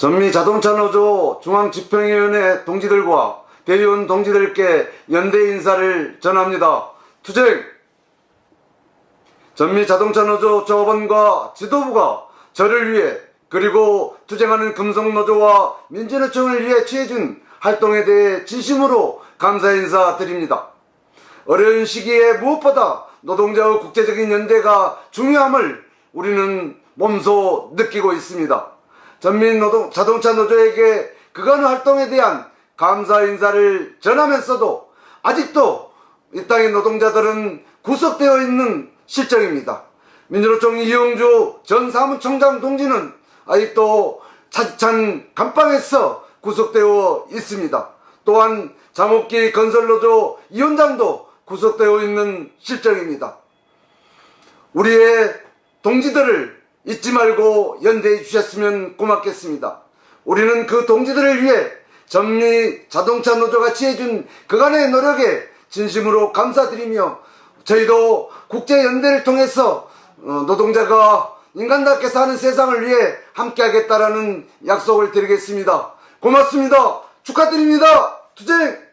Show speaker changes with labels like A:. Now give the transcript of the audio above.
A: 전미자동차노조 중앙집행위원회 동지들과 대의원 동지들께 연대 인사를 전합니다. 투쟁! 전미자동차노조 조합원과 지도부가 저를 위해 그리고 투쟁하는 금속노조와 민주노총을 위해 취해준 활동에 대해 진심으로 감사 인사 드립니다. 어려운 시기에 무엇보다 노동자의 국제적인 연대가 중요함을 우리는 몸소 느끼고 있습니다. 전민노동 자동차 노조에게 그간 활동에 대한 감사 인사를 전하면서도 아직도 이 땅의 노동자들은 구속되어 있는 실정입니다. 민주노총 이영주 전 사무총장 동지는 아직도 차디찬 감방에서 구속되어 있습니다. 또한 잠옥기 건설노조 위원장도 구속되어 있는 실정입니다. 우리의 동지들을 잊지 말고 연대해 주셨으면 고맙겠습니다. 우리는 그 동지들을 위해 전미 자동차 노조가 취해준 그간의 노력에 진심으로 감사드리며 저희도 국제연대를 통해서 어, 노동자가 인간답게 사는 세상을 위해 함께하겠다라는 약속을 드리겠습니다. 고맙습니다. 축하드립니다. 투쟁!